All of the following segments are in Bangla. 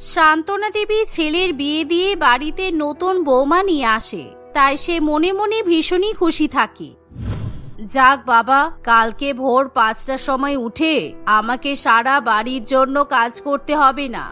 শান্তনা দেবী ছেলের বিয়ে দিয়ে বাড়িতে নতুন বৌমা নিয়ে আসে, তাই সে মনে মনে ভীষণই খুশি থাকে। যাক বাবা, কালকে ভোর পাঁচটার সময় উঠে আমাকে সারা বাড়ির জন্য কাজ করতে হবে না।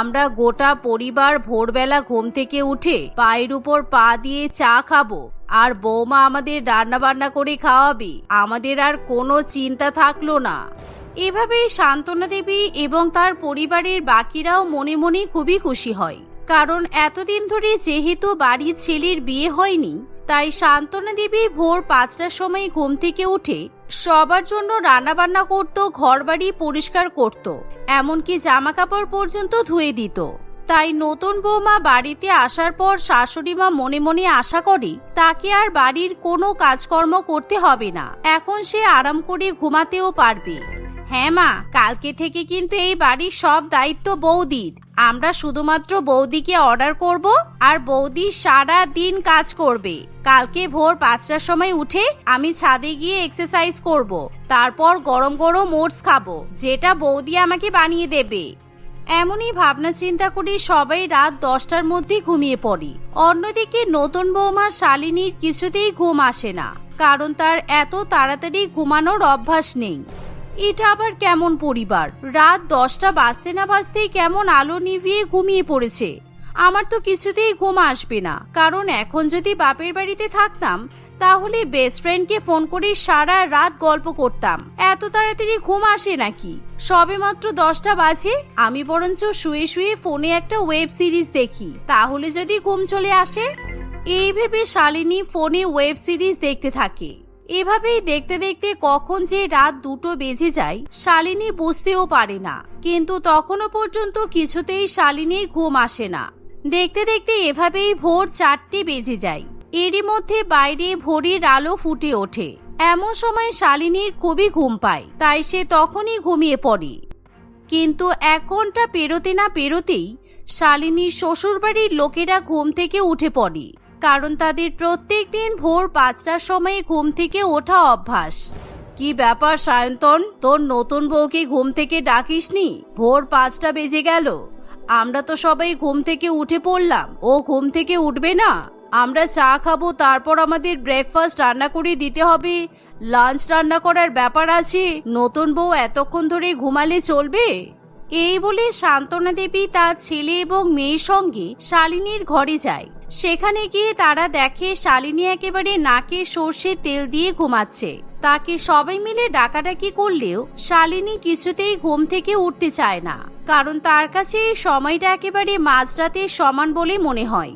আমরা গোটা পরিবার ভোরবেলা ঘুম থেকে উঠে পায়ের উপর পা দিয়ে চা খাব। আর বৌমা আমাদের রান্না বান্না করে খাওয়াবে। আমাদের আর কোনো চিন্তা থাকল না। এভাবেই শান্তনা দেবী এবং তার পরিবারের বাকিরাও মনে মনে খুবই খুশি হয়। কারণ এতদিন ধরে যেহেতু বাড়ির ছেলের বিয়ে হয়নি, তাই শান্তনা দেবী ভোর পাঁচটার সময় ঘুম থেকে উঠে সবার জন্য রান্নাবান্না করত, ঘরবাড়ি পরিষ্কার করত, এমনকি জামা কাপড় পর্যন্ত ধুয়ে দিত। তাই নতুন বৌমা বাড়িতে আসার পর শাশুড়ি মা মনে মনে আশা করে, তাকে আর বাড়ির কোনো কাজকর্ম করতে হবে না। এখন সে আরাম করে ঘুমাতেও পারবে। হ্যাঁ মা, কালকে থেকে কিন্তু এই বাড়ির সব দায়িত্ব বৌদির। আমরা শুধুমাত্র বৌদিকে অর্ডার করব আর বৌদি সারা দিন কাজ করবে। কালকে ভোর পাঁচটার সময় উঠে আমি ছাদে গিয়ে এক্সারসাইজ করব। তারপর গরম গরম ওটস খাব, যেটা বৌদি আমাকে বানিয়ে দেবে। এমনই ভাবনা চিন্তা করে সবাই রাত দশটার মধ্যে ঘুমিয়ে পড়ি। অন্যদিকে নতুন বৌমা শালিনীর কিছুতেই ঘুম আসে না, কারণ তার এত তাড়াতাড়ি ঘুমানোর অভ্যাস নেই। এটা আবার কেমন পরিবার? রাত দশটা বাজতে না বাজতেই কেমন আলো নিভিয়ে ঘুমিয়ে পড়েছে? আমার তো কিছুতেই ঘুম আসবে না, কারণ এখন যদি বাপের বাড়িতে থাকতাম তাহলে বেস্ট ফ্রেন্ডকে ফোন করে সারা রাত গল্প করতাম। এত তাড়াতাড়ি ঘুম আসে নাকি? সবে মাত্র দশটা বাজে, আমি বরঞ্চ শুয়ে শুয়ে ফোনে একটা ওয়েব সিরিজ দেখি। তাহলে যদি ঘুম চলে আসে? এই ভেবে শালিনী ফোনে ওয়েব সিরিজ দেখতে থাকে। এভাবেই দেখতে দেখতে কখন যে রাত দুটো বেজে যায়, শালিনী বুঝতেও পারে না। কিন্তু তখনও পর্যন্ত কিছুতেই শালিনীর ঘুম আসে না। দেখতে দেখতে এভাবেই ভোর চারটে বেজে যায়। এরই মধ্যে বাইরে ভোরের আলো ফুটে ওঠে। এমন সময় শালিনীর খুবই ঘুম পায়, তাই সে তখনই ঘুমিয়ে পড়ে। কিন্তু এক ঘণ্টা পেরোতে না পেরোতেই শালিনীর শ্বশুরবাড়ির লোকেরা ঘুম থেকে উঠে পড়ে, কারণ তাদের প্রত্যেক দিন ভোর পাঁচটার সময় ঘুম থেকে ওঠা অভ্যাস। কি ব্যাপার সায়ন্তন, তোর নতুন বউকে ঘুম থেকে ডাকিসনি? ভোর পাঁচটা বেজে গেল। আমরা তো সবাই ঘুম থেকে উঠে পড়লাম, ও ঘুম থেকে উঠবে না। আমরা চা খাব, তারপর আমাদের ব্রেকফাস্ট রান্না করে দিতে হবে। লাঞ্চ রান্না করার ব্যাপার আছে। নতুন বউ এতক্ষণ ধরে ঘুমালে চলবে? এই বলে শান্তনা দেবী তার ছেলে এবং মেয়ের সঙ্গে শালিনীর ঘরে যায়। সেখানে গিয়ে তারা দেখে শালিনী একেবারে নাকে সর্ষে তেল দিয়ে ঘুমাচ্ছে। তাকে সবাই মিলে ডাকাডাকি করলেও শালিনী কিছুতেই ঘুম থেকে উঠতে চায় না। কারণ তার কাছে এই সময়টা একেবারে মাঝরাতের সমান বলে মনে হয়।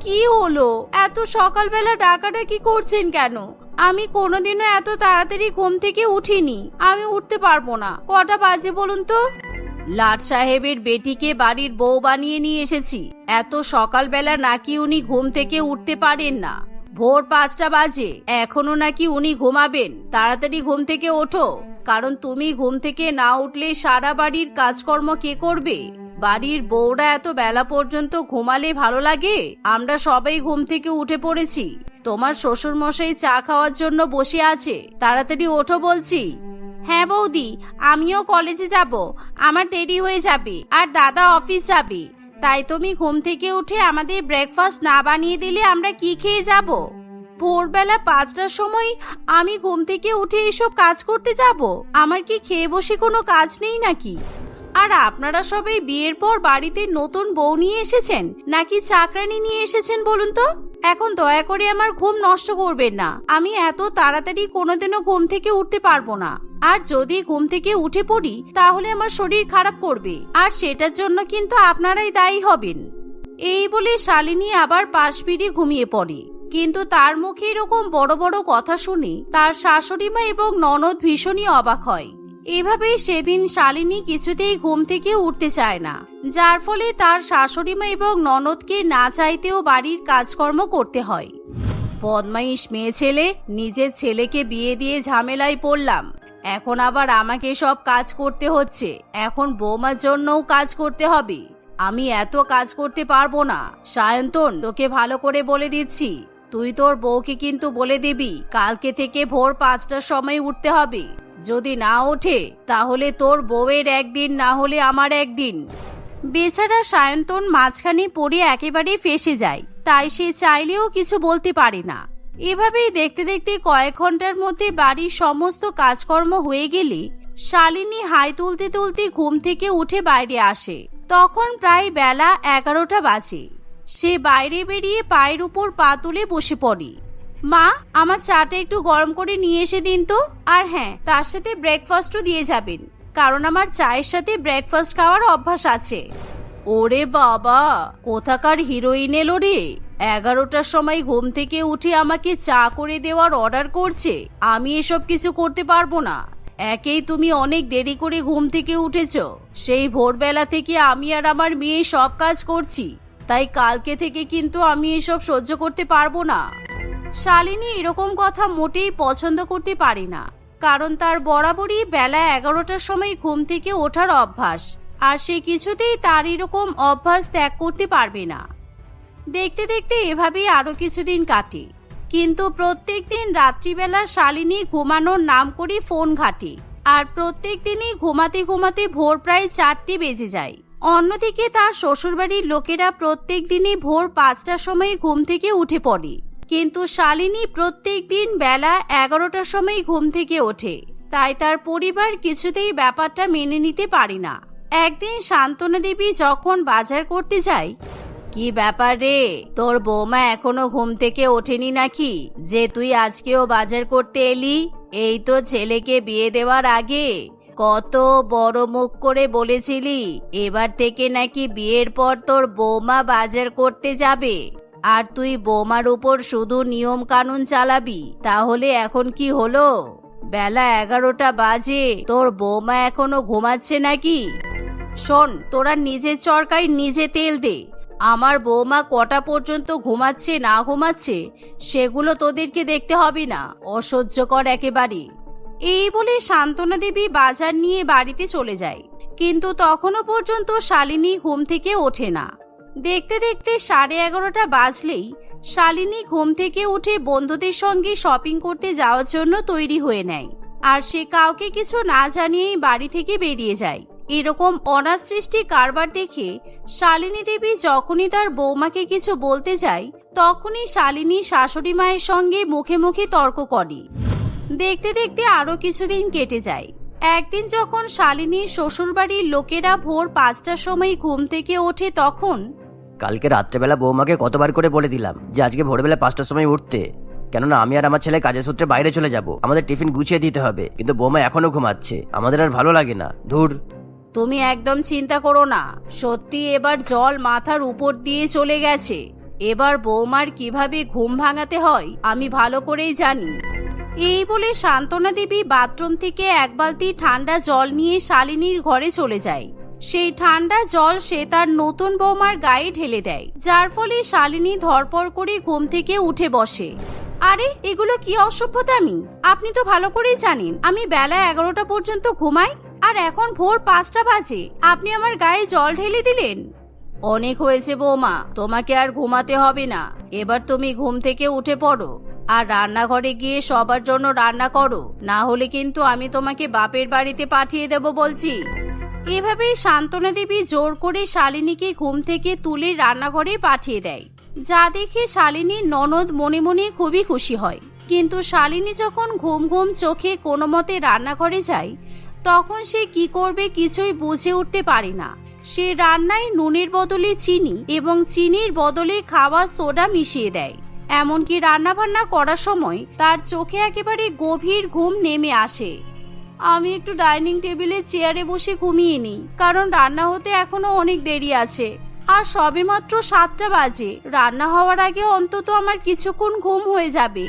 কি হলো? এত সকালবেলা ডাকাডাকি করছেন কেন? আমি কোনোদিনও এত তাড়াতাড়ি ঘুম থেকে উঠিনি। আমি উঠতে পারব না। কটা বাজে বলুন তো? লাট সাহেবের বেটিকে বাড়ির বউ বানিয়ে নিয়ে এসেছি। এত সকালবেলা নাকি উনি ঘুম থেকে উঠতে পারেন না। ভোর পাঁচটা বাজে। এখনও নাকি উনি ঘুমাবেন। তাড়াতাড়ি ঘুম থেকে ওঠো। কারণ তুমি ঘুম থেকে না উঠলে সারা বাড়ির কাজকর্ম কে করবে? বাড়ির বউরা এত বেলা পর্যন্ত ঘুমালে ভালো লাগে? আমরা সবাই ঘুম থেকে উঠে পড়েছি। তোমার শ্বশুর মশাই চা খাওয়ার জন্য বসে আছে। তাড়াতাড়ি ওঠো বলছি। হ্যাঁ বৌদি, আমিও কলেজে যাব। আমার দেরি হয়ে যাবে, আর দাদা অফিস যাবে। তাই তুমি ঘুম থেকে উঠে আমাদের ব্রেকফাস্ট না বানিয়ে দিলে আমরা কি খেয়ে যাব? ভোরবেলা পাঁচটার সময় আমি ঘুম থেকে উঠে এসব কাজ করতে যাব? আমার কি খেয়ে বসে কোনো কাজ নেই নাকি? আর আপনারা সবাই বিয়ের পর বাড়িতে নতুন বউ নিয়ে এসেছেন? নাকি চাকরানি নিয়ে এসেছেন বলুন তো? এখন দয়া করে আমার ঘুম নষ্ট করবেন না। আমি এত তাড়াতাড়ি কোনোদিনও ঘুম থেকে উঠতে পারব না। আর যদি ঘুম থেকে উঠে পড়ি, তাহলে আমার শরীর খারাপ করবে। আর সেটার জন্য কিন্তু আপনারাই দায়ী হবেন। এই বলে শালিনী আবার পাশ ফিরে ঘুমিয়ে পড়ে। কিন্তু তার মুখে এরকম বড় বড় কথা শুনে তার শাশুড়িমা এবং ননদ ভীষণই অবাক হয়। এভাবেই সেদিন শালিনী কিছুতেই ঘুম থেকে উঠতে চায় না। যার ফলে তার শাশুড়িমা এবং ননদকে না চাইতেও বাড়ির কাজকর্ম করতে হয়। বদমাইশ মেয়ে ছেলে, নিজের ছেলেকে বিয়ে দিয়ে ঝামেলায় পড়লাম। এখন আবার আমাকে সব কাজ করতে হচ্ছে। এখন বৌমার জন্যও কাজ করতে হবে। আমি এত কাজ করতে পারব না। সায়ন্তন, তোকে ভালো করে বলে দিচ্ছি। তুই তোর বউকে কিন্তু বলে দিবি, কালকে থেকে ভোর পাঁচটার সময় উঠতে হবে। যদি না ওঠে, তাহলে তোর বউয়ের একদিন না হলে আমার একদিন। বেচারা সায়ন্তন মাঝখানে পড়ে একেবারে ফেসে যায়, তাই সে চাইলেও কিছু বলতে পারে না। এভাবেই দেখতে দেখতে কয়েক ঘণ্টার মধ্যে বাড়ির সমস্ত কাজকর্ম হয়ে গেলে শালিনী হাই তুলতে তুলতে ঘুম থেকে উঠে বাইরে আসে। তখন প্রায় বেলা এগারোটা বাজে। সে বাইরে বেরিয়ে পায়ের উপর পা তুলে বসে পড়ে। মা, আমার চাটা একটু গরম করে নিয়ে এসে দিন তো। আর হ্যাঁ তার সাথে ব্রেকফাস্টও দিয়ে যাবেন। কারণ আমার চায়ের সাথে ব্রেকফাস্ট খাওয়ার অভ্যাস আছে। ওরে বাবা, কোথাকার হিরোইন এলো রে। এগারোটার সময় ঘুম থেকে উঠে আমাকে চা করে দেওয়ার অর্ডার করছে। আমি এসব কিছু করতে পারব না। একেই তুমি অনেক দেরি করে ঘুম থেকে উঠেছ। সেই ভোরবেলা থেকে আমি আর আমার মেয়ে সব কাজ করছি। তাই কালকে থেকে কিন্তু আমি এসব সহ্য করতে পারব না। শালিনী এরকম কথা মোটেই পছন্দ করতে পারে না, কারণ তার বরাবরই বেলা এগারোটার সময় ঘুম থেকে ওঠার অভ্যাস, আর সে কিছুতেই তার এরকম অভ্যাস ত্যাগ করতে পারবে না। দেখতে দেখতে এভাবেই আরও কিছুদিন কাটে, কিন্তু প্রত্যেক দিন রাত্রিবেলা শালিনী ঘুমানোর নাম করে ফোন ঘাটে, আর প্রত্যেক দিনই ঘুমাতে ঘুমাতে ভোর প্রায় চারটি বেজে যায়। অন্যদিকে তার শ্বশুরবাড়ির লোকেরা প্রত্যেক দিনই ভোর পাঁচটার সময় ঘুম থেকে উঠে পড়ে। কিন্তু শালিনী প্রত্যেক দিন বেলা এগারোটার সময় ঘুম থেকে ওঠে। তাই তার পরিবার কিছুতেই ব্যাপারটা মেনে নিতে পারি না। একদিন শান্তনা দেবী যখন বাজার করতে যায়, কি ব্যাপার রে? তোর বৌমা এখনও ঘুম থেকে ওঠেনি নাকি? যে তুই আজকেও বাজার করতে এলি, এই তো ছেলেকে বিয়ে দেওয়ার আগে। কত বড় মুখ করে বলেছিলি, এবার থেকে নাকি বিয়ের পর তোর বৌমা বাজার করতে যাবে। আর তুই বৌমার উপর শুধু নিয়ম কানুন চালাবি, তাহলে এখন কি হলো? বেলা এগারোটা বাজে, তোর বৌমা এখনও ঘুমাচ্ছে নাকি? শোন, তোরা নিজের চরকায় নিজে তেল দে। আমার বৌমা কটা পর্যন্ত ঘুমাচ্ছে, না ঘুমাচ্ছে, সেগুলো তোদেরকে দেখতে হবে না, অসহ্যকর একেবারে। এই বলে শান্তনা দেবী বাজার নিয়ে বাড়িতে চলে যায়, কিন্তু তখনও পর্যন্ত শালিনী ঘুম থেকে ওঠে না। দেখতে দেখতে সাড়ে এগারোটা বাজলেই শালিনী ঘুম থেকে উঠে বন্ধুদের সঙ্গে শপিং করতে যাওয়ার জন্য তৈরি হয়ে নেয়। আর সে কাউকে কিছু না জানিয়েই বাড়ি থেকে বেরিয়ে যায়। এরকম অনাথ সৃষ্টি কারবার দেখে শালিনী দেবী যখনই তার বৌমাকে কিছু বলতে যায়, তখনই শালিনী শাশুড়ি মায়ের সঙ্গে মুখে মুখে তর্ক করে। দেখতে দেখতে আরও কিছুদিন কেটে যায়। একদিন যখন শালিনীর শ্বশুরবাড়ির লোকেরা ভোর পাঁচটার সময় ঘুম থেকে ওঠে তখন কালকে রাত্রেবেলা বৌমাকে কতবার করে বলে দিলাম যে আজকে ভোরবেলা পাঁচটার সময় উঠতে। কেননা আমি আর আমার ছেলে কাজের সূত্রে বাইরে চলে যাব। আমাদের টিফিন গুছিয়ে দিতে হবে। কিন্তু বৌমা এখনও ঘুমাচ্ছে। আমাদের আর ভালো লাগে না। ধুর। তুমি একদম চিন্তা করো না। সত্যি এবার জল মাথার উপর দিয়ে চলে গেছে। এবার বৌমার কীভাবে ঘুম ভাঙাতে হয়, আমি ভালো করেই জানি। এই বলে সান্ত্বনা দেবী বাথরুম থেকে এক বালতি ঠান্ডা জল নিয়ে শালিনীর ঘরে চলে যায়। সেই ঠান্ডা জল সে তার নতুন বৌমার গায়ে ঢেলে দেয়, যার ফলে শালিনী ধরপর করে ঘুম থেকে উঠে বসে। আরে, এগুলো কি অসভ্যতামি? আপনি তো ভালো করেই জানেন, আমি বেলা এগারোটা পর্যন্ত ঘুমাই, আর এখন ভোর পাঁচটা বাজে, আপনি আমার গায়ে জল ঢেলে দিলেন? অনেক হয়েছে বৌমা, তোমাকে আর ঘুমাতে হবে না, এবার তুমি ঘুম থেকে উঠে পড়ো, আর রান্নাঘরে গিয়ে সবার জন্য রান্না করো, না হলে কিন্তু আমি তোমাকে বাপের বাড়িতে পাঠিয়ে দেব বলছি। এভাবেই শান্তনা দেবী জোর করে শালিনীকে ঘুম থেকে তুলে রান্নাঘরে পাঠিয়ে দেয়। যা দেখে শালিনীর ননদ মনে মনে খুবই খুশি হয়। কিন্তু শালিনী যখন ঘুম ঘুম চোখে কোনো মতে রান্নাঘরে যায়, তখন সে কি করবে কিছুই বুঝে উঠতে পারে না। সে রান্নায় নুনের বদলে চিনি এবং চিনির বদলে খাওয়া সোডা মিশিয়ে দেয়। এমনকি রান্না বান্না করার সময় তার চোখে একেবারে গভীর ঘুম নেমে আসে। আমি একটু ডাইনিং টেবিলে, চেয়ারে বসে ঘুমিয়ে নিই, কারণ রান্না হতে এখনও অনেক দেরি আছে। আর সবে মাত্র সাতটা বাজে, রান্না হওয়ার আগে অন্তত আমার কিছুক্ষণ ঘুম হয়ে যাবে।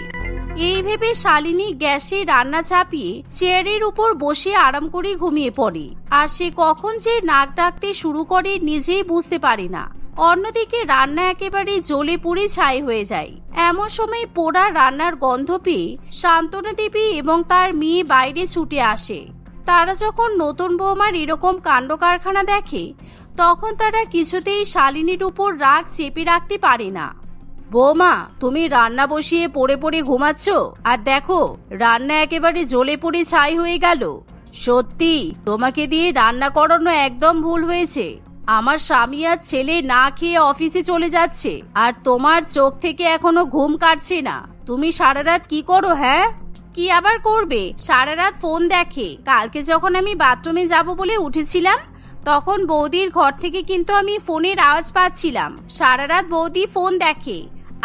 এই ভেবে শালিনী গ্যাসে রান্না চাপিয়ে, চেয়ারের উপর বসে আরাম করে ঘুমিয়ে পড়ে। আর সে কখন যে নাক ডাকতে শুরু করে নিজেই বুঝতে পারে না। অন্যদিকে রান্না একেবারে জ্বলে পুড়ে ছাই হয়ে যায়। এমন সময় পোড়া রান্নার গন্ধ পেয়ে শান্তনা দেবী এবং তার মেয়ে বাইরে ছুটে আসে। তারা যখন নতুন বৌমার এরকম কাণ্ড কারখানা দেখে, তখন তারা কিছুতেই শালিনীর উপর রাগ চেপে রাখতে পারে না। বৌমা, তুমি রান্না বসিয়ে পড়ে পড়ে ঘুমাচ্ছ? আর দেখো, রান্না একেবারে জ্বলে পড়ে ছাই হয়ে গেল। সত্যি, তোমাকে দিয়ে রান্না করানো একদম ভুল হয়েছে। আমার স্বামী আর ছেলে না খেয়ে অফিসে চলে যাচ্ছে, আর তোমার চোখ থেকে এখনও ঘুম কাটছে না। তুমি সারা রাত কি করো হ্যাঁ? কি আবার করবে? সারা রাত ফোন দেখে। কালকে যখন আমি বাথরুমে যাব বলে উঠেছিলাম, তখন বৌদির ঘর থেকে কিন্তু আমি ফোনের আওয়াজ পাচ্ছিলাম। সারা রাত বৌদি ফোন দেখে,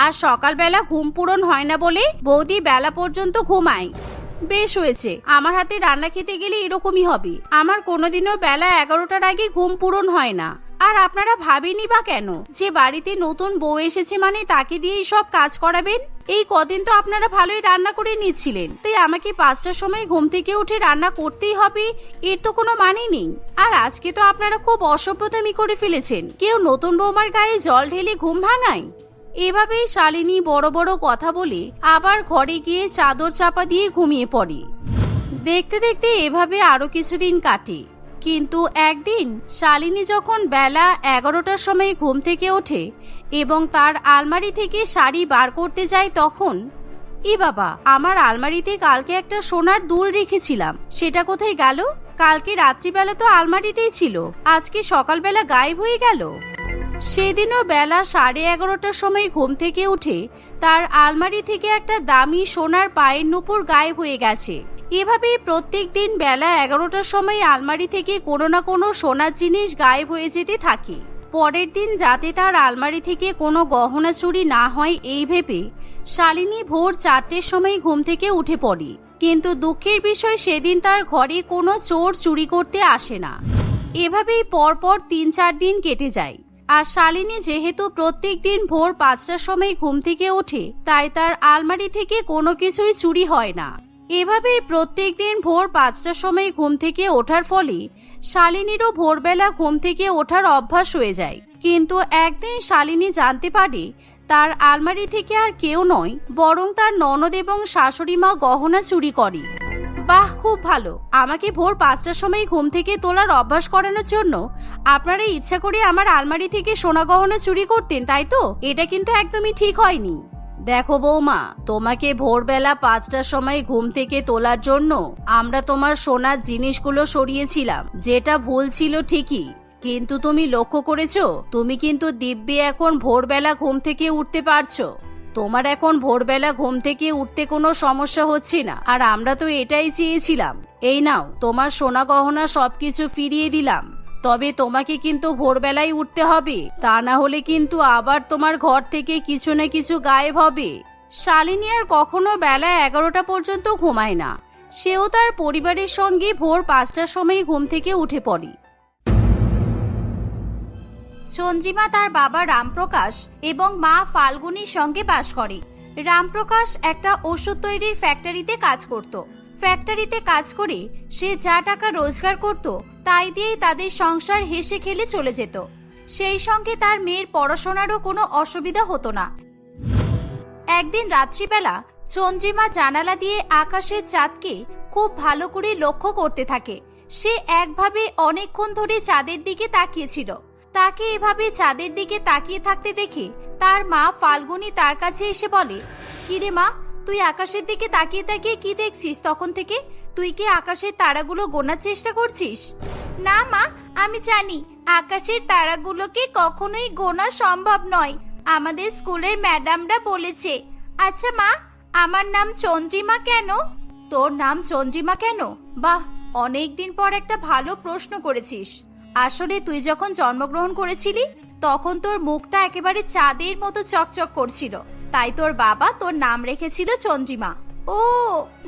আর সকালবেলা ঘুম পূরণ হয় না বলে বৌদি বেলা পর্যন্ত ঘুমায়। বেশ হয়েছে। আমার হাতে রান্না খেতে গেলে এরকমই হবে। আমার কোনোদিনও বেলা এগারোটার আগে ঘুম পূরণ হয় না। আর আপনারা ভাবেনি বা কেন? যে বাড়িতে নতুন বউ এসেছে মানে তাকে দিয়েই সব কাজ করাবেন? এই কদিন তো আপনারা ভালোই রান্না করে নিচ্ছিলেন। তাই আমাকে পাঁচটার সময় ঘুম থেকে উঠে রান্না করতেই হবে, এর তো কোনো মানে নেই। আর আজকে তো আপনারা খুব অসভ্যতামি করে ফেলেছেন। কেউ নতুন বৌমার গায়ে জল ঢেলে ঘুম ভাঙায়? এভাবেই শালিনী বড় বড় কথা বলে আবার ঘরে গিয়ে চাদর চাপা দিয়ে ঘুমিয়ে পড়ে। দেখতে দেখতে এভাবে আরও কিছুদিন কাটে। কিন্তু একদিন শালিনী যখন বেলা এগারোটার সময় ঘুম থেকে ওঠে এবং তার আলমারি থেকে শাড়ি বার করতে যায় তখন ই বাবা, আমার আলমারিতে কালকে একটা সোনার দুল রেখেছিলাম। সেটা কোথায় গেল? কালকে রাত্রিবেলা তো আলমারিতেই ছিল। আজকে সকালবেলা গায়েব হয়ে গেল। সেদিনও বেলা সাড়ে এগারোটার সময় ঘুম থেকে উঠে তার আলমারি থেকে একটা দামি সোনার পায়ের নুপুর গায়েব হয়ে গেছে। এভাবেই প্রত্যেক দিন বেলা এগারোটার সময় আলমারি থেকে কোনো না কোনো সোনার জিনিস গায়েব হয়ে যেতে থাকে। পরের দিন যাতে তার আলমারি থেকে কোনো গহনা চুরি না হয় এই ভেবে শালিনী ভোর চারটের সময় ঘুম থেকে উঠে পড়ে। কিন্তু দুঃখের বিষয় সেদিন তার ঘরে কোনো চোর চুরি করতে আসে না। এভাবেই পরপর তিন চার দিন কেটে যায়। আর শালিনী যেহেতু প্রত্যেক দিন ভোর পাঁচটার সময় ঘুম থেকে ওঠে, তাই তার আলমারি থেকে কোনো কিছুই চুরি হয় না। এভাবেই প্রত্যেক দিন ভোর পাঁচটার সময় ঘুম থেকে ওঠার ফলে শালিনীরও ভোরবেলা ঘুম থেকে ওঠার অভ্যাস হয়ে যায়। কিন্তু একদিন শালিনী জানতে পারে, তার আলমারি থেকে আর কেউ নয়, বরং তার ননদ এবং শাশুড়ি মা গহনা চুরি করে। বাহ, খুব ভালো। আমাকে ভোর পাঁচটার সময় ঘুম থেকে তোলার অভ্যাস করানোর জন্য আপনারা ইচ্ছা করে আমার আলমারি থেকে সোনা গহনা চুরি করতেন, তাই তো? এটা কিন্তু একদমই ঠিক হয়নি। দেখো বৌমা, তোমাকে ভোরবেলা পাঁচটার সময় ঘুম থেকে তোলার জন্য আমরা তোমার সোনার জিনিসগুলো সরিয়েছিলাম। যেটা ভুল ছিল ঠিকই, কিন্তু তুমি লক্ষ্য করেছ, তুমি কিন্তু দিব্যি এখন ভোরবেলা ঘুম থেকে উঠতে পারছ। তোমার এখন ভোরবেলা ঘুম থেকে উঠতে কোনো সমস্যা হচ্ছে না। আর আমরা তো এটাই চেয়েছিলাম। এই নাও, তোমার সোনা গহনা সবকিছু ফিরিয়ে দিলাম। তবে তোমাকে কিন্তু ভোরবেলায় উঠতে হবে। তা না হলে কিন্তু আবার তোমার ঘর থেকে কিছু না কিছু গায়েব হবে। শালিনী আর কখনো বেলা এগারোটা পর্যন্ত ঘুমায় না। সেও তার পরিবারের সঙ্গে ভোর পাঁচটার সময় ঘুম থেকে উঠে পড়ে। চন্দ্রিমা তার বাবা রামপ্রকাশ এবং মা ফাল্গুনির সঙ্গে বাস করে। রামপ্রকাশ একটা ওষুধ তৈরির ফ্যাক্টরিতে কাজ করত। ফ্যাক্টরিতে কাজ করে সে যা টাকা রোজগার করত, তাই দিয়েই তাদের সংসার হেসে খেলে চলে যেত। সেই সঙ্গে তার মেয়ের পড়াশোনারও কোনো অসুবিধা হতো না। একদিন রাত্রিবেলা চন্দ্রিমা জানালা দিয়ে আকাশের চাঁদকে খুব ভালো করে লক্ষ্য করতে থাকে। সে একভাবে অনেকক্ষণ ধরে চাঁদের দিকে তাকিয়েছিল। তাকে এভাবে চাঁদের দিকে তাকিয়ে থাকতে দেখে তার মা ফাল্গুনি তার কাছে এসে বলে, কিরে মা, তুই আকাশের দিকে তাকিয়ে তাকিয়ে কি দেখছিস তখন থেকে? তুই কি আকাশের তারাগুলো গোনার চেষ্টা করছিস? না মা, আমি জানি, আকাশের তারাগুলোকে কখনোই গোনা সম্ভব নয় আমাদের স্কুলের ম্যাডামরা বলেছে। আচ্ছা মা, আমার নাম চন্দ্রিমা কেন? তোর নাম চন্দ্রিমা কেন? বাহ, অনেকদিন পর একটা ভালো প্রশ্ন করেছিস। আসলে তুই যখন জন্মগ্রহণ করেছিলি, তখন তোর মুখটা একেবারে চাঁদের মতো চকচক করছিল। তাই তোর বাবা তোর নাম রেখেছিল চন্দ্রিমা। ও,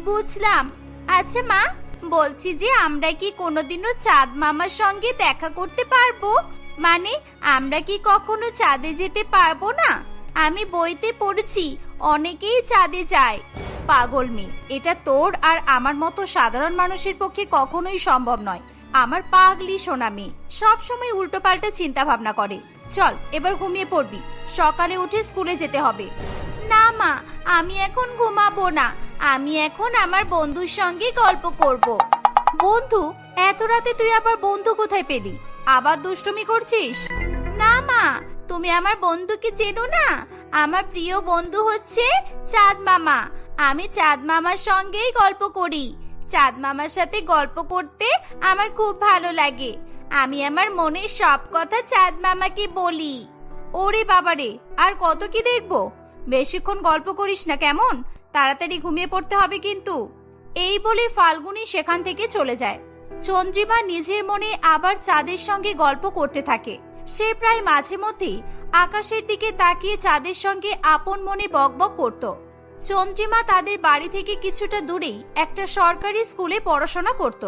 বুঝলাম। আচ্ছা মা, বলছি যে আমরা কি কোনোদিনও চাঁদ মামার সঙ্গে দেখা করতে পারব? মানে আমরা কি কখনো চাঁদে যেতে পারব না? আমি বইতে পড়েছি, অনেকেই চাঁদে যায়। পাগল মেয়ে, এটা তোর আর আমার মতো সাধারণ মানুষের পক্ষে কখনোই সম্ভব নয়। আমার পাগলি সোনা মেয়ে সবসময় উল্টো পাল্টা চিন্তা ভাবনা করে। চল, এবার ঘুমিয়ে পড়বি। সকালে উঠে স্কুলে যেতে হবে। না মা, আমি এখন ঘুমাবো না। আমি এখন আমার বন্ধুর সঙ্গে গল্প করব। বন্ধু, এত রাতে তুই আবার বন্ধু কোথায় পেলি? আবার দুষ্টুমি করছিস? না মা, তুমি আমার বন্ধুকে চেনো না? আমার প্রিয় বন্ধু হচ্ছে চাঁদ মামা। আমি চাঁদ মামার সঙ্গেই গল্প করি। চাঁদ মামার সাথে গল্প করতে আমার খুব ভালো লাগে। আমি আমার মনের সব কথা চাঁদ মামাকে বলি। ওরে বাবারে, আর কত কি দেখব? বেশিক্ষণ গল্প করিস না কেমন? তাড়াতাড়ি ঘুমিয়ে পড়তে হবে কিন্তু। এই বলে ফাল্গুনি সেখান থেকে চলে যায়। চন্দ্রিমা নিজের মনে আবার চাঁদের সঙ্গে গল্প করতে থাকে। সে প্রায় মাঝে মধ্যেই আকাশের দিকে তাকিয়ে চাঁদের সঙ্গে আপন মনে বকবক করত। চন্দ্রিমা তাদের বাড়ি থেকে কিছুটা দূরেই একটা সরকারি স্কুলে পড়াশোনা করত।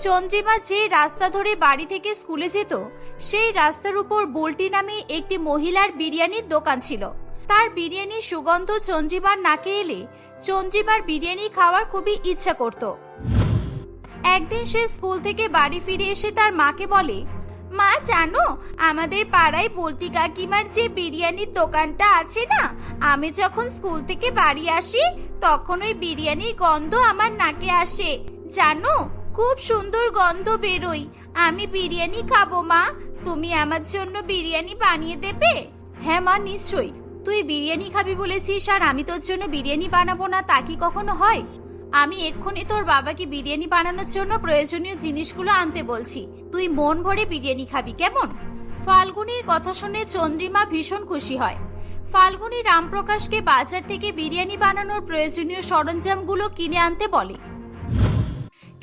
চন্দ্রিমা যে রাস্তা ধরে বাড়ি থেকে স্কুলে যেত, সেই রাস্তার উপর বুলটি নামে একটি মহিলার বিরিয়ানির দোকান ছিল। তার বিরিয়ানির সুগন্ধ চন্দ্রিমার নাকে এলে চন্দ্রিমার বিরিয়ানি খাওয়ার খুবই ইচ্ছা করত। একদিন সে স্কুল থেকে বাড়ি ফিরে এসে তার মাকে বলে মা, জানো, আমাদের পাড়ায় বলতি কাকিমার যে বিরিয়ানির দোকানটা আছে না, আমি যখন স্কুল থেকে বাড়ি আসি, তখন ওই বিরিয়ানির গন্ধ আমার নাকে আসে। জানো, খুব সুন্দর গন্ধ বেরোয়। আমি বিরিয়ানি খাব, মা। তুমি আমার জন্য বিরিয়ানি বানিয়ে দেবে? হ্যাঁ মা, নিশ্চয়ই। তুই বিরিয়ানি খাবি বলেছিস, আর আমি তোর জন্য বিরিয়ানি বানাবো না, তা কি কখনো হয়? আমি এক্ষুনি তোর বাবাকে বিরিয়ানি বানানোর জন্য প্রয়োজনীয় জিনিসগুলো আনতে বলছি। তুই মন ভরে বিরিয়ানি খাবি, কেমন? ফাল্গুনির কথা শুনে চন্দ্রিমা ভীষণ খুশি হয়। ফাল্গুনি রামপ্রকাশকে বাজার থেকে বিরিয়ানি বানানোর প্রয়োজনীয় সরঞ্জামগুলো কিনে আনতে বলে।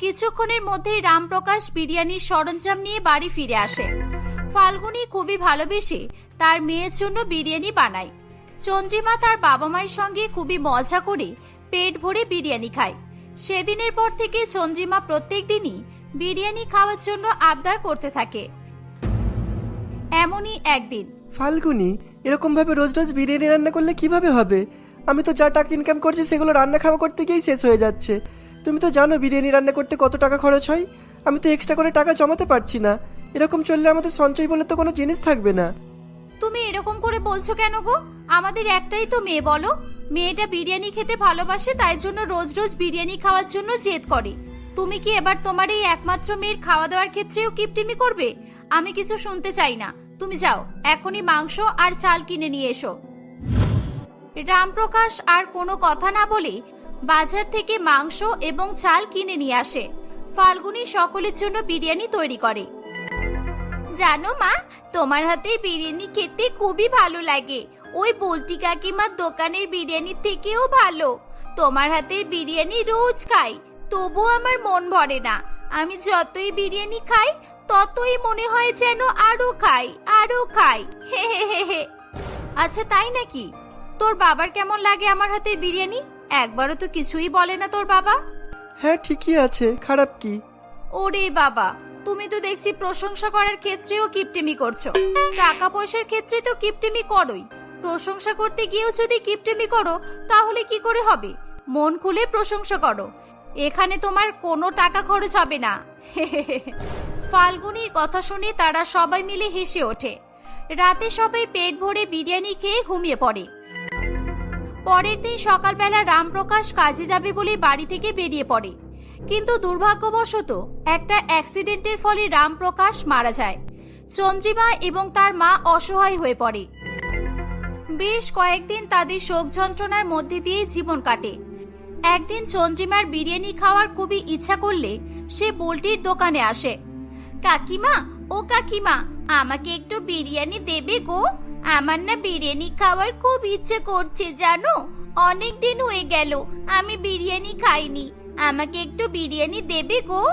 কিছুক্ষণের মধ্যেই রামপ্রকাশ বিরিয়ানির সরঞ্জাম নিয়ে বাড়ি ফিরে আসে। ফাল্গুনি খুবই ভালোবেসে তার মেয়ের জন্য বিরিয়ানি বানায়। চন্দ্রিমা তার বাবা মায়ের সঙ্গে খুবই মজা করে পেট ভরে বিরিয়ানি খায়। সেদিনের পর থেকে চন্দ্রিমা প্রত্যেক দিনই বিরিয়ানি খাওয়ার জন্য আবদার করতে থাকে। এমনই একদিন। ফাল্গুনি এরকম ভাবে রোজ রোজ বিরিয়ানি রান্না করলে কীভাবে হবে? আমি তো যা টাকা ইনকাম করছি সেগুলো রান্না খাওয়া করতে গিয়েই শেষ হয়ে যাচ্ছে। তুমি তো জানো বিরিয়ানি রান্না করতে কত টাকা খরচ হয়। আমি তো এক্সট্রা করে টাকা জমাতে পারছি না। এরকম চললে আমাদের সঞ্চয় বলে তো কোনো জিনিস থাকবে না। তুমি এরকম করে বলছো কেন গো? আমাদের একটাই তো মেয়ে বলো। মেয়েটা বিরিয়ানি খেতে ভালোবাসে, তাই জন্য রোজ রোজ বিরিয়ানি খাওয়ার জন্য জেদ করে। তুমি কি এবার তোমার এই একমাত্র মেয়ের খাওয়া দাওয়ার ক্ষেত্রেও কিপটিমি করবে? আমি কিছু শুনতে চাই না। তুমি যাও, এখনই মাংস আর চাল কিনে নিয়ে এসো। রামপ্রকাশ আর কোনো কথা না বলে বাজার থেকে মাংস এবং চাল কিনে নিয়ে আসে। ফাল্গুনি সকলের জন্য বিরিয়ানি তৈরি করে। জানো মা, তোমার হাতের বিরিয়ানি খেতে খুবই ভালো লাগে। ওই বলটি কাকিমার দোকানের বিরিয়ানির থেকেও ভালো। তোমার হাতের বিরিয়ানি রোজ খাই তবু আমার মন ভরে না। আমি যতই বিরিয়ানি খাই ততই মনে হয় যেন আরও খাই আরও খাই। হে হে হে হে। আচ্ছা তাই নাকি? তোর বাবার কেমন লাগে আমার হাতের বিরিয়ানি? একবারও তো কিছুই বলে না তোর বাবা। হ্যাঁ ঠিকই আছে খারাপ কি? ওরে বাবা তুমি তো দেখছি প্রশংসা করার ক্ষেত্রেও কিপটেমি করছ। টাকা পয়সার ক্ষেত্রে তো কিপটেমি করোই। প্রশংসা করতে গিয়েও যদি কিপটেমি করো, তাহলে কি করে হবে? মন খুলে প্রশংসা করো। এখানে তোমার কোনো টাকা খরচ হবে না। ফাল্গুনির কথা শুনে তারা সবাই মিলে হেসে ওঠে। রাতে সবাই পেট ভরে বিরিয়ানি খেয়ে ঘুমিয়ে পড়ে। পরের দিন সকালবেলা রামপ্রকাশ কাজে যাবে বলে বাড়ি থেকে বেরিয়ে পড়ে। কিন্তু দুর্ভাগ্যবশত একটা অ্যাক্সিডেন্টের ফলে রামপ্রকাশ মারা যায়। চন্দ্রিমা এবং তার মা অসহায় হয়ে পড়ে। বেশ কয়েকদিন তাদের শোক যন্ত্রণার মধ্যে দিয়ে জীবন কাটে। একদিন চন্দ্রিমার বিরিয়ানি খাওয়ার খুবই ইচ্ছা করলে সে পোলট্রির দোকানে আসে। কাকিমা, ও কাকিমা, আমাকে একটু বিরিয়ানি দেবে গো? আমার না বিরিয়ানি খাওয়ার খুব ইচ্ছে করছে, জানো? অনেক দিন হয়ে গেল, আমি বিরিয়ানি খাইনি। আমাকে একটু বিরিয়ানি দেবে গো?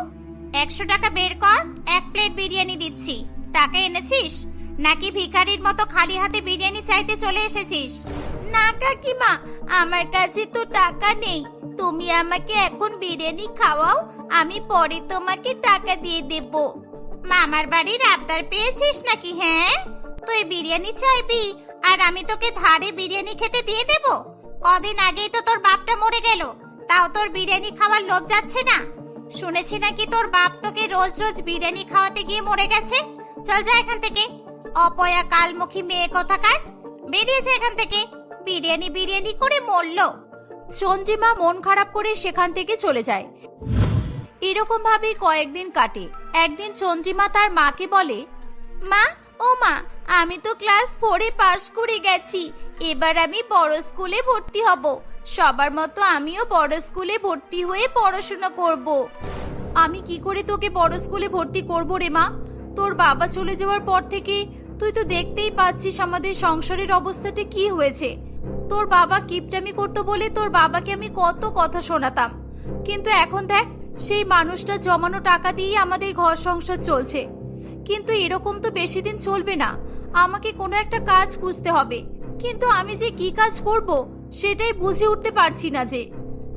একশো টাকা বের কর, এক প্লেট বিরিয়ানি দিচ্ছি। টাকা এনেছিস? নাকি ভিখারির মতো খালি হাতে বিরিয়ানি চাইতে চলে এসেছিস? না কাকিমা আমার কাছে তো টাকা নেই। তুমি আমাকে এখন বিরিয়ানি খাওয়াও আমি পরে তোমাকে টাকা দিয়ে দেব। মামার বাড়ির আবদার পেয়েছিস নাকি হ্যাঁ? তুই বিরিয়ানি চাইবি আর আমি তোকে ধারে বিরিয়ানি খেতে দিয়ে দেব? কদিন আগেই তো তোর বাপটা মরে গেল তাও তোর বিরিয়ানি খাওয়ার লোভ যাচ্ছে না। শুনেছি নাকি তোর বাপ তোকে রোজ রোজ বিরিয়ানি খাওয়াতে গিয়ে মরে গেছে? চল যা এখান থেকে। অপয়া কালমুখী মেয়ে কোথাকার? বেরিয়ে যা এখান থেকে। বিরিয়ানি বিরিয়ানি করে মরলো। চন্দ্রিমা মন খারাপ করে সেখান থেকে চলে যায়। এরকম ভাবে কয়েকদিন কাটে। একদিন চন্দ্রিমা তার মাকে বলে, মা, ও মা, আমি তো ক্লাস ফোরে পাশ করে গেছি। এবার আমি বড় স্কুলে ভর্তি হব। সবার মতো আমিও বড় স্কুলে ভর্তি হয়ে পড়াশোনা করব। আমি কি করে তোকে বড় স্কুলে ভর্তি করব রে মা? তোর বাবা চলে যাওয়ার পর থেকে তুই তো দেখতেই পাচ্ছিস আমাদের সংসারের অবস্থাটা কি হয়েছে। তোর বাবা কিপটামি করতো বলে তোর বাবাকে আমি কত কথা শোনাতাম। কিন্তু এখন দেখ, সেই মানুষটা জমানো টাকা দিয়েই আমাদের ঘর সংসার চলছে। কিন্তু এরকম তো বেশি দিন চলবে না। আমাকে কোনো একটা কাজ খুঁজতে হবে। কিন্তু আমি যে কি কাজ করব, সেটাই বুঝে উঠতে পারছি না যে।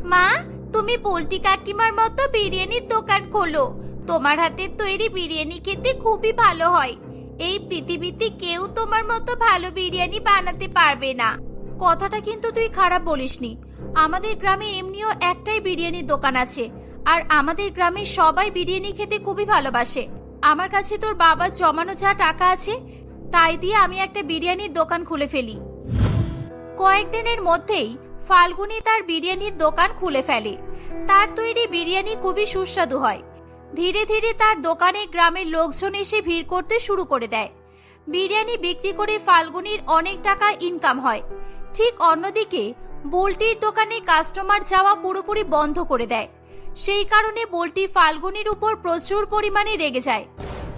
মা, তুমি পোল্ট্রি কাকিমার মতো বিরিয়ানির দোকান খোলো। তোমার হাতের তৈরি বিরিয়ানি খেতে খুবই ভালো হয়। এই পৃথিবীতে কেউ তোমার মতো ভালো বিরিয়ানি বানাতে পারবে না। কথাটা কিন্তু তুই খারাপ বলিসনি। আমাদের গ্রামে এমনিও একটাই বিরিয়ানির দোকান আছে, আর আমাদের গ্রামের সবাই বিরিয়ানি খেতে খুবই ভালোবাসে। আমার কাছে তোর বাবার জমানো যা টাকা আছে, তাই দিয়ে আমি একটা বিরিয়ানির দোকান খুলে ফেলি। কয়েকদিনের মধ্যেই ফাল্গুনি তার বিরিয়ানির দোকান খুলে ফেলে। তার তৈরি বিরিয়ানি খুবই সুস্বাদু হয়। ধীরে ধীরে তার দোকানে গ্রামের লোকজন এসে ভিড় করতে শুরু করে দেয়। বিরিয়ানি বিক্রি করে ফাল্গুনির অনেক টাকা ইনকাম হয়। ঠিক অন্যদিকে, বোল্টির দোকানে কাস্টমার যাওয়া পুরোপুরি বন্ধ করে দেয়। সেই কারণে বোল্টি ফাল্গুনির উপর প্রচুর পরিমাণে রেগে যায়।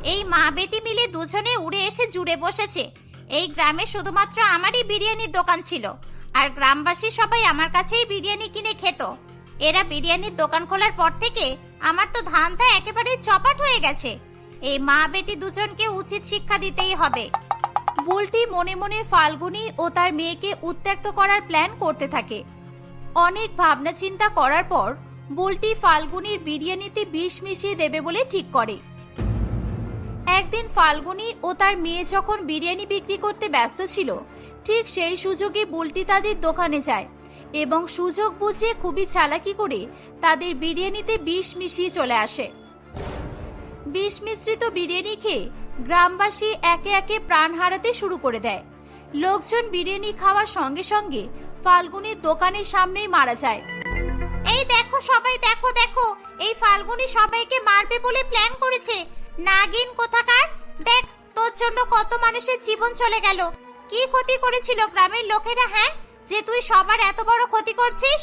এই মা বেটি মিলে দুজনে উড়ে এসে জুড়ে বসেছে। এই গ্রামে শুধুমাত্র আমারই বিরিয়ানির দোকান ছিল। আর গ্রামবাসী সবাই আমার কাছেই বিরিয়ানি কিনে খেত। এরা বিরিয়ানির দোকান খোলার পর থেকে আমার তো ধানটা একেবারে চপাট হয়ে গেছে। এই মা বেটি দুজনকে উচিত শিক্ষা দিতেই হবে। বুলটি মনে মনে ফাল্গুনি ও তার মেয়েকে উত্ত্যক্ত করার প্ল্যান করতে থাকে। অনেক ভাবনা চিন্তা করার পর বুলটি ফাল্গুনির বিরিয়ানিতে বিষ মিশিয়ে দেবে বলে ঠিক করে। একদিন ফাল্গুনি ও তার মেয়ে যখন বিরিয়ানি বিক্রি করতে ব্যস্ত ছিল, ঠিক সেই সুযোগে বুলটি তাদের দোকানে যায়। এবং সুযোগ বুঝে খুবই চালাকি করে তাদের বিরিয়ানিতে বিষ মিশিয়ে চলে আসে। বিষ মিশ্রিত বিরিয়ানি খেয়ে গ্রামবাসী একে একে প্রাণ হারাতে শুরু করে দেয়। লোকজন বিরিয়ানি খাওয়ার সঙ্গে সঙ্গে ফাল্গুনির দোকানের সামনেই মারা যায়। এই দেখো সবাই, দেখো দেখো, এই ফাল্গুনি সবাইকে মারবে বলে প্ল্যান করেছে। নাগিন কোথাকার? দেখ, তোর জন্য কত মানুষের জীবন চলে গেল। কি ক্ষতি করেছিল গ্রামের লোকেরা হ্যাঁ? যে তুই সবার এত বড় ক্ষতি করছিস?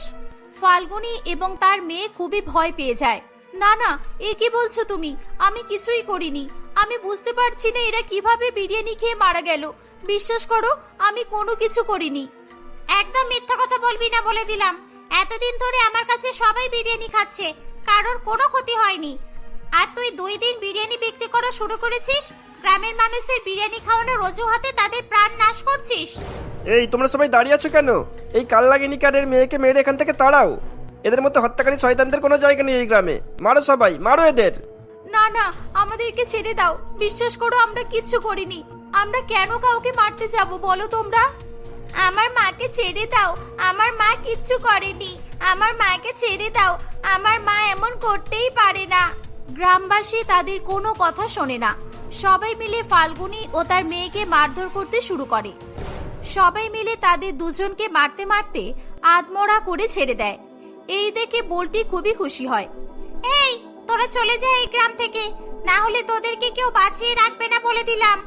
ফাল্গুনি এবং তার মেয়ে খুবই ভয় পেয়ে যায়। না না, এ কি বলছো তুমি? আমি কিছুই করিনি। আমি বুঝতে পারছি না এরা কীভাবে বিরিয়ানি খেয়ে মারা গেল। বিশ্বাস করো, আমি কোনো কিছু করিনি। একদম মিথ্যা কথা বলবি না বলে দিলাম। এতদিন ধরে আমার কাছে সবাই বিরিয়ানি খাচ্ছে। কারোর কোনো ক্ষতি হয়নি। আর তুই দুই দিন বিরিয়ানি বিক্রি করা শুরু করেছিস? গ্রামের মানুষের বিরিয়ানি খাওয়ানোর অজুহাতে তাদের প্রাণ নাশ করছিস? এই, তোমরা সবাই দাঁড়িয়ে আছো কেন? এই কাল্লাগিনী কারের মেয়েকে মেরে এখান থেকে তাড়াও। এদের মতো হত্যাকারী শয়তানদের কোনো জায়গা নেই এই গ্রামে। মারো সবাই, মারো এদের। না না, আমাদেরকে ছেড়ে দাও। বিশ্বাস করো, আমরা কিচ্ছু করিনি। আমরা কেন কাউকে মারতে যাব বলো তোমরা? আমার মাকে ছেড়ে দাও। আমার মা কিচ্ছু করেনি। আমার মাকে ছেড়ে দাও। আমার মা এমন করতেই পারে না। গ্রামবাসী তাদের কোনো কথা শোনে না। সবাই মিলে ফাল্গুনি ও তার মেয়েকে মারধর করতে শুরু করে। সবাই মিলে তাদের দুজনকে মারতে মারতে আদমরা করে ছেড়ে দেয়। এই দেখে বোলটি খুবই খুশি হয়। এই, তোরা চলে যা এই গ্রাম থেকে। না হলে তোদেরকে কেউ বাঁচিয়ে রাখবে না বলে দিলাম।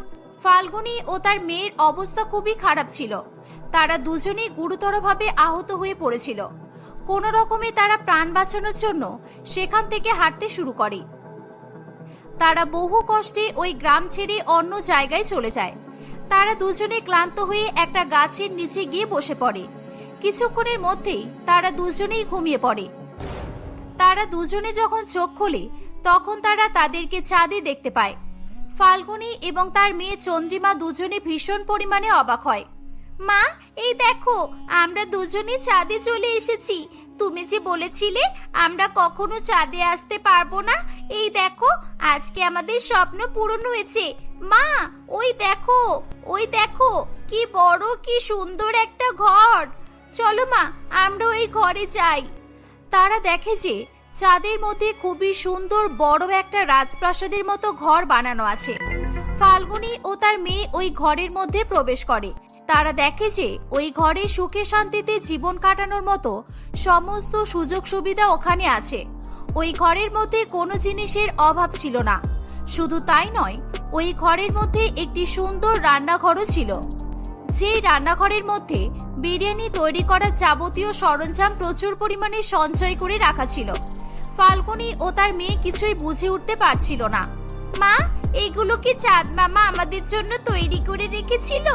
ফাল্গুনি ও তার মেয়ের অবস্থা খুবই খারাপ ছিল। তারা দুজনেই গুরুতরভাবে আহত হয়ে পড়েছিল। কোনো রকমে তারা প্রাণ বাঁচানোর জন্য সেখান থেকে হাঁটতে শুরু করে। তারা বহু কষ্টে ওই গ্রাম ছেড়ে অন্য জায়গায় চলে যায়। তারা দুজনে ক্লান্ত হয়ে একটা গাছের নিচে গিয়ে বসে পড়ে। কিছুক্ষণের মধ্যেই তারা দুজনেই ঘুমিয়ে পড়ে। তারা দুজনে যখন চোখ খোলে, তখন তারা তাদেরকে চাঁদে দেখতে পায়। ফাল্গুনি এবং তার মেয়ে চন্দ্রিমা দুজনে ভীষণ পরিমাণে অবাক হয়। মা, এই দেখো, আমরা দুজনে চাঁদে চলে এসেছি। তুমি যে বলেছিলে, আমরা কখনো চাঁদে আসতে পারব না, এই দেখো, আজকে আমাদের স্বপ্ন পূরণ হয়েছে। মা, ওই দেখো ওই দেখো, কি বড়, কি সুন্দর একটা ঘর। চলো মা, আমরা ওই ঘরে যাই। তারা দেখে যে চাঁদের মধ্যে খুবই সুন্দর বড় একটা রাজপ্রাসাদের মতো ঘর বানানো আছে। ফাল্গুনি ও তার মেয়ে ওই ঘরের মধ্যে প্রবেশ করে। তারা দেখে যে ওই ঘরে সুখে শান্তিতে জীবন কাটানোর মতো সমস্ত সুযোগ সুবিধা ওখানে আছে। ওই ঘরের মধ্যে কোনো জিনিসের অভাব ছিল না। শুধু তাই নয় ওই ঘরের মধ্যে একটি সুন্দর রান্নাঘরও ছিল। যেই রান্নাঘরের মধ্যে বিরিয়ানি তৈরি করার যাবতীয় সরঞ্জাম প্রচুর পরিমাণে সঞ্চয় করে রাখা ছিল। ফাল্গুনি ও তার মেয়ে কিছুই বুঝে উঠতে পারছিল না। মা, এগুলো কি চাঁদ মামা আমাদের জন্য তৈরি করে রেখেছিল?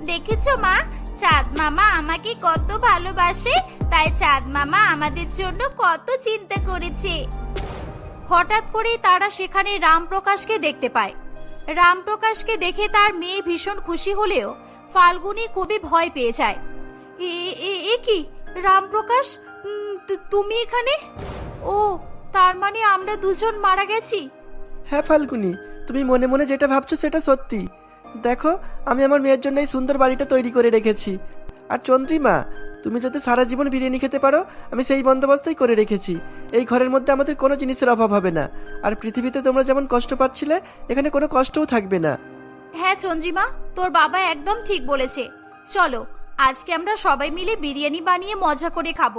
দেখেছ মা, চাঁদ মামা আমাকে কত ভালোবাসে, তাই চাঁদ মামা আমাদের জন্য কত চিন্তা করেছে। হঠাৎ করেই তারা সেখানে রামপ্রকাশকে দেখতে পায়। রামপ্রকাশকে দেখে তার মেয়ে ভীষণ খুশি হলেও ফাল্গুনি খুবই ভয় পেয়ে যায়। এ- কি? রামপ্রকাশ? তুমি এখানে? ও, তার মানে আমরা দুজন মারা গেছি? হ্যাঁ ফাল্গুনি, তুমি মনে মনে যেটা ভাবছ সেটা সত্যি। দেখো, আমি আমার মেয়ের জন্য এই সুন্দর বাড়িটা তৈরি করে রেখেছি। আর চন্দ্রিমা তুমি যাতে সারা জীবন বিরিয়ানি খেতে পারো, আমি সেই বন্দোবস্তই করে রেখেছি। এই ঘরের মধ্যে আমাদের কোনো জিনিসের অভাব হবে না। আর পৃথিবীতে তোমরা যেমন কষ্ট পাচ্ছিলে, এখানে কোনো কষ্টও থাকবে না। হ্যাঁ চন্দ্রিমা তোর বাবা একদম ঠিক বলেছে। চলো, আজকে আমরা সবাই মিলে বিরিয়ানি বানিয়ে মজা করে খাব।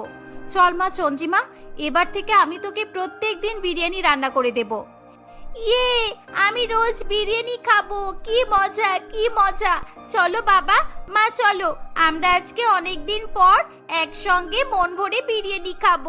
চল মা চন্দ্রিমা এবার থেকে আমি তোকে প্রত্যেক দিন বিরিয়ানি রান্না করে দেব। ইয়ে আমি রোজ বিরিয়ানি খাব। কি মজা কি মজা। চলো বাবা, মা চলো। আমরা আজকে অনেকদিন পর একসঙ্গে মন ভরে বিরিয়ানি খাব।